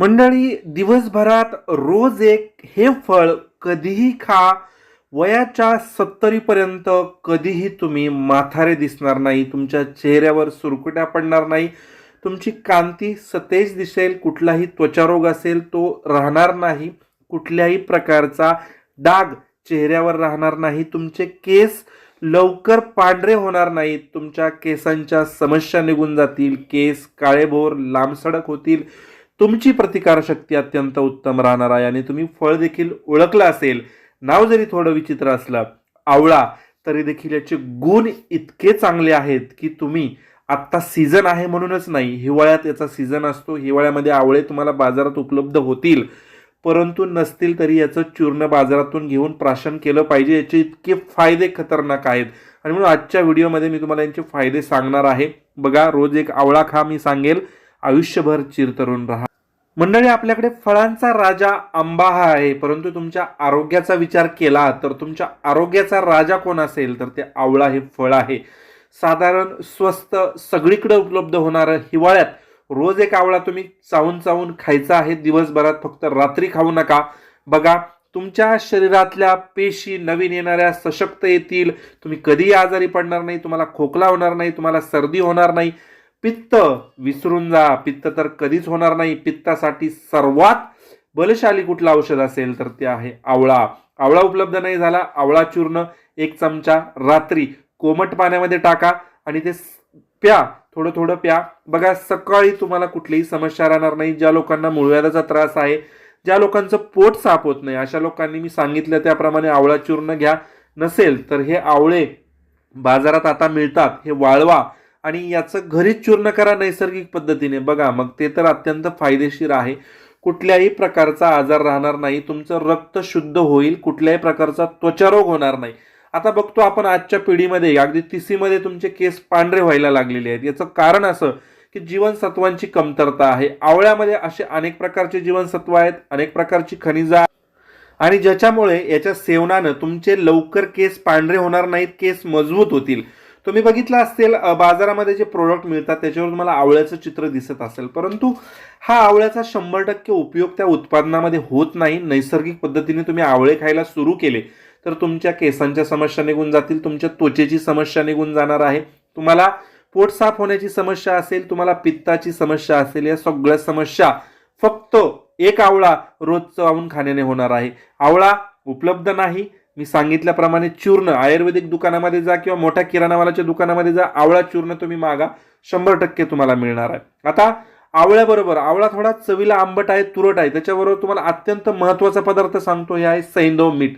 मंडळी दिवसभरात रोज एक हे फळ कधीही खा. वयाच्या सत्तरीपर्यंत कधीही तुम्ही माथारे दिसणार नाही तुमच्या चेहऱ्यावर सुरकुट्या पडणार नाही. तुमची कांती सतेज दिसेल कुठलाही त्वचारोग असेल तो राहणार नाही. कुठल्याही प्रकारचा डाग चेहऱ्यावर राहणार नाही. तुमचे केस लवकर पांढरे होणार नाहीत. तुमच्या केसांच्या समस्या निघून जातील. केस काळेभोर लांबसडक होतील. तुमची प्रतिकारशक्ती अत्यंत उत्तम राहणार आहे आणि तुम्ही फळ देखील ओळखलं असेल. नाव जरी थोडं विचित्र असलं आवळा तरी देखील याचे गुण इतके चांगले आहेत की तुम्ही आत्ता सीझन आहे म्हणूनच नाही हिवाळ्यात याचा सीझन असतो. हिवाळ्यामध्ये आवळे तुम्हाला बाजारात उपलब्ध होतील. परंतु नसतील तरी याचं चूर्ण बाजारातून घेऊन प्राशन केलं पाहिजे. याचे इतके फायदे खतरनाक आहेत. आणि म्हणून आजच्या व्हिडिओमध्ये मी तुम्हाला यांचे फायदे सांगणार आहे. बघा रोज एक आवळा खा मी सांगेल. आयुष्यभर चिरतरून राहा. मंडळी आपल्याकडे फळांचा राजा आंबा हा आहे. परंतु तुमच्या आरोग्याचा विचार केला तर तुमच्या आरोग्याचा राजा कोण असेल तर ते आवळा हे फळ आहे. साधारण स्वस्त सगळीकडे उपलब्ध होणारं हिवाळ्यात रोज एक आवळा तुम्ही चावून चावून खायचा आहे. दिवसभरात फक्त रात्री खाऊ नका. बघा तुमच्या शरीरातल्या पेशी नवीन येणाऱ्या सशक्त येतील. तुम्ही कधीही आजारी पडणार नाही तुम्हाला खोकला होणार नाही तुम्हाला सर्दी होणार नाही. पित्त विसरून जा. पित्त तर कधीच होणार नाही. पित्तासाठी सर्वात बलशाली कुठलं औषध असेल तर ते आहे आवळा. आवळा उपलब्ध नाही झाला. आवळा चूर्ण एक चमचा रात्री कोमट पाण्यामध्ये टाका आणि ते प्या. थोडं थोडं प्या. बघा सकाळी तुम्हाला कुठलीही समस्या राहणार नाही. ज्या लोकांना मुळव्याधाचा त्रास आहे ज्या लोकांचं पोट साफ होत नाही अशा लोकांनी मी सांगितलं त्याप्रमाणे आवळा चूर्ण घ्या. नसेल तर हे आवळे बाजारात आता मिळतात. हे वाळवा. आणि याचं घरीच चूर्ण करा नैसर्गिक पद्धतीने. बघा मग ते तर अत्यंत फायदेशीर आहे. कुठल्याही प्रकारचा आजार राहणार नाही. तुमचं रक्त शुद्ध होईल. कुठल्याही प्रकारचा त्वचारोग होणार नाही. आता बघतो आपण आजच्या पिढीमध्ये अगदी तिसीमध्ये तुमचे केस पांढरे व्हायला लागलेले आहेत. याचं कारण असं की जीवनसत्वांची कमतरता आहे. आवळ्यामध्ये असे अनेक प्रकारचे जीवनसत्व आहेत अनेक प्रकारची खनिजं आहेत. आणि ज्याच्यामुळे याच्या सेवनानं तुमचे लवकर केस पांढरे होणार नाहीत केस मजबूत होतील. तुम्ही बघितलं असेल बाजारामध्ये जे प्रोडक्ट मिळतात त्याच्यावर तुम्हाला आवळ्याचं चित्र दिसत असेल. परंतु हा आवळ्याचा शंभर टक्के उपयोग त्या उत्पादनामध्ये होत नाही. नैसर्गिक पद्धतीने तुम्ही आवळे खायला सुरू केले तर तुमच्या केसांच्या समस्या निघून जातील तुमच्या त्वचेची समस्या निघून जाणार आहे. तुम्हाला पोट साफ होण्याची समस्या असेल तुम्हाला पित्ताची समस्या असेल या सगळ्या समस्या फक्त एक आवळा रोज चावून खाण्याने होणार आहे. आवळा उपलब्ध नाही मी सांगितल्याप्रमाणे चूर्ण आयुर्वेदिक दुकानामध्ये जा किंवा मोठ्या किराणावाल्याच्या दुकानामध्ये जा आवळा चूर्ण तुम्ही मागा शंभर टक्के तुम्हाला मिळणार आहे. आता आवळ्याबरोबर आवळा थोडा चवीला आंबट आहे तुरट आहे त्याच्याबरोबर तुम्हाला अत्यंत महत्त्वाचा पदार्थ सांगतो हे आहे सैंदव मीठ.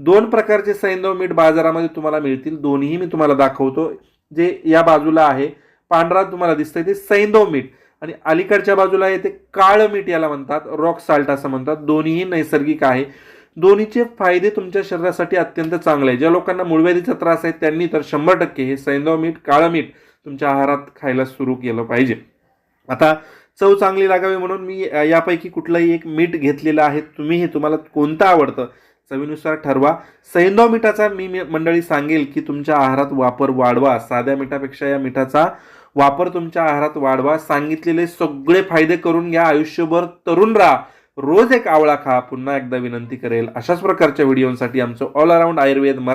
दोन प्रकारचे सैंदव मीठ बाजारामध्ये तुम्हाला मिळतील दोन्ही मी तुम्हाला दाखवतो. जे या बाजूला आहे पांढरा तुम्हाला दिसतंय ते सैंदव मीठ. आणि अलीकडच्या बाजूला आहे ते काळं मीठ याला म्हणतात रॉक साल्ट असं म्हणतात दोन्हीही नैसर्गिक आहे. दोन्हीचे फायदे तुमच्या शरीरासाठी अत्यंत चांगले आहे ज्या लोकांना मूळव्याधीचा त्रास आहे त्यांनी तर शंभर टक्के हे सैंदव मीठ काळं मीठ तुमच्या आहारात खायला सुरू केलं पाहिजे. आता चव चांगली लागावी म्हणून मी यापैकी कुठलंही एक मीठ घेतलेलं आहे तुम्हीही तुम्हाला कोणतं आवडतं चवीनुसार ठरवा. सैंदव मिठाचा मी मी- मंडळी सांगेल की तुमच्या आहारात वापर वाढवा. साध्या मिठापेक्षा या मिठाचा वापर तुमच्या आहारात वाढवा. सांगितलेले सगळे फायदे करून घ्या. आयुष्यभर तरुण राहा. रोज एक आवळा खा पुन्हा एकदा विनंती करेल. अशाच प्रकारच्या व्हिडिओसाठी आमचं ऑल अराऊंड आयुर्वेद